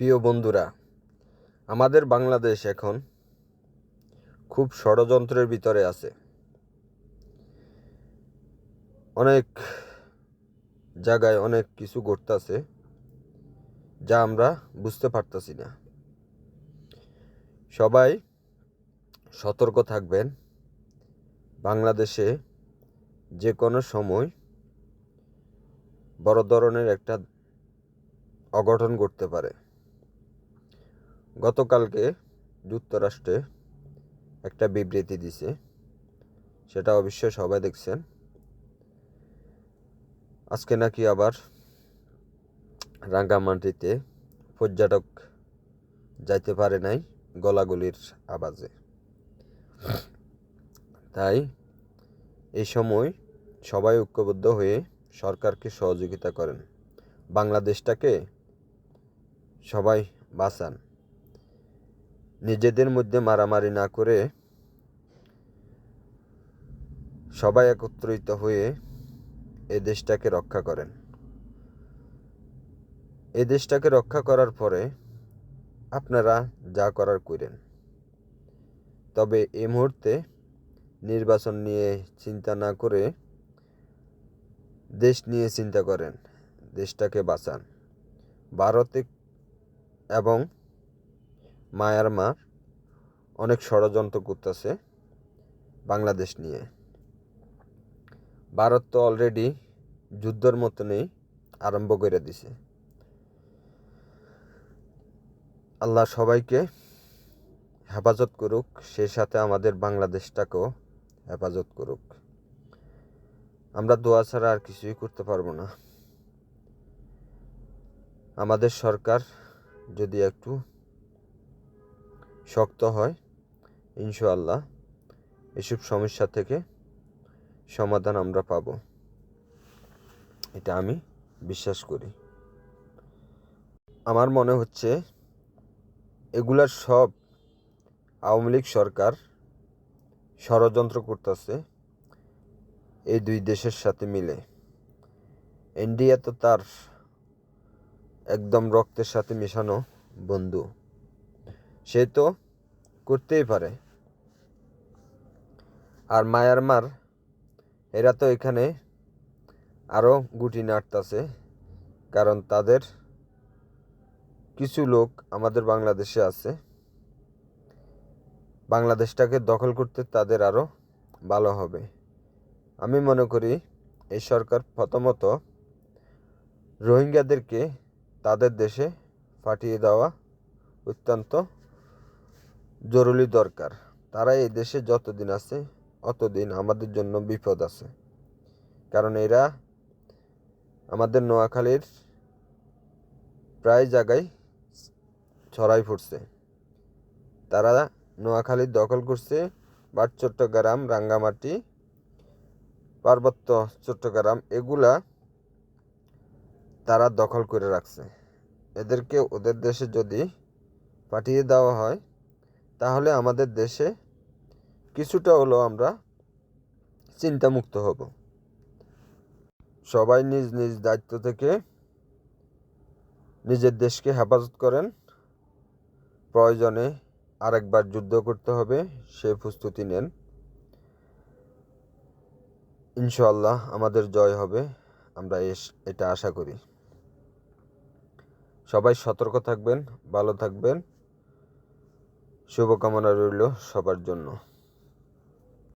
প্রিয় বন্ধুরা, আমাদের বাংলাদেশ এখন খুব ষড়যন্ত্রের ভিতরে আছে। অনেক জায়গায় অনেক কিছু ঘটতেছে যা আমরা বুঝতে পারতাছি না। সবাই সতর্ক থাকবেন, বাংলাদেশে যে কোনো সময় বড় ধরনের একটা অঘটন ঘটতে পারে। গতকালকে যুক্তরাষ্ট্রে একটা বিবৃতি দিছে। সেটা অবশ্যই সবাই দেখছেন। আজকে নাকি আবার রাঙ্গামাটিতে পর্যটক যাইতে পারে নাই গলাগুলির আওয়াজে। তাই এই সময় সবাই ঐক্যবদ্ধ হয়ে সরকারকে সহযোগিতা করেন। বাংলাদেশটাকে সবাই বাঁচান। নিজেদের মধ্যে মারামারি না করে সবাই একত্রিত হয়ে এ দেশটাকে রক্ষা করেন। এ দেশটাকে রক্ষা করার পরে আপনারা যা করার করেন। তবে এই মুহূর্তে নির্বাচন নিয়ে চিন্তা না করে দেশ নিয়ে চিন্তা করেন, দেশটাকে বাঁচান। ভারতে এবং মায়ানমার অনেক ষড়যন্ত্র করতেছে বাংলাদেশ নিয়ে। ভারত তো অলরেডি যুদ্ধের মতনই আরম্ভ করে দিছে। আল্লাহ সবাইকে হেফাজত করুক সেই সাথে আমাদের বাংলাদেশটাকেও হেফাজত করুক। আমরা দোয়া ছাড়া আর কিছুই করতে পারব না। আমাদের সরকার যদি একটু শক্ত হয়, ইনশাআল্লাহ। এসব সমস্যা থেকে সমাধান আমরা পাব। এটা আমি বিশ্বাস করি। আমার মনে হচ্ছে এগুলার সব আওয়ামী লীগ সরকার ষড়যন্ত্র করতেছে এই দুই দেশের সাথে মিলে। ইন্ডিয়া তো তার একদম রক্তের সাথে মেশানো বন্ধু। সে তো করতেই পারে। আর মায়ানমার এরা তো এখানে আরও গুটি নাড়তাছে, কারণ তাদের কিছু লোক আমাদের বাংলাদেশে আছে। বাংলাদেশটাকে দখল করতে তাদের আরও ভালো হবে। আমি মনে করি এই সরকার প্রথমত রোহিঙ্গাদেরকে তাদের দেশে পাঠিয়ে দেওয়া অত্যন্ত জরুরি দরকার। তারা এই দেশে যতদিন আছে, অতদিন আমাদের জন্য বিপদ আছে। কারণ এরা আমাদের নোয়াখালীর প্রায় জায়গায় ছড়াই ফুটছে তারা নোয়াখালী দখল করছে বা চট্টগ্রাম, রাঙ্গামাটি, পার্বত্য চট্টগ্রাম, এগুলা তারা দখল করে রাখছে। এদেরকে ওদের দেশে যদি পাঠিয়ে দেওয়া হয় তাহলে আমাদের দেশে কিছুটা হলো আমরা চিন্তামুক্ত হব। সবাই নিজ নিজ দায়িত্ব থেকে নিজের দেশকে হেফাজত করেন। প্রয়োজনে আরেকবার যুদ্ধ করতে হবে, সে প্রস্তুতি নেন। ইনশাল্লাহ আমাদের জয় হবে, আমরা এস, এটা আশা করি। সবাই সতর্ক থাকবেন, ভালো থাকবেন। শুভকামনা রইল সবার জন্য।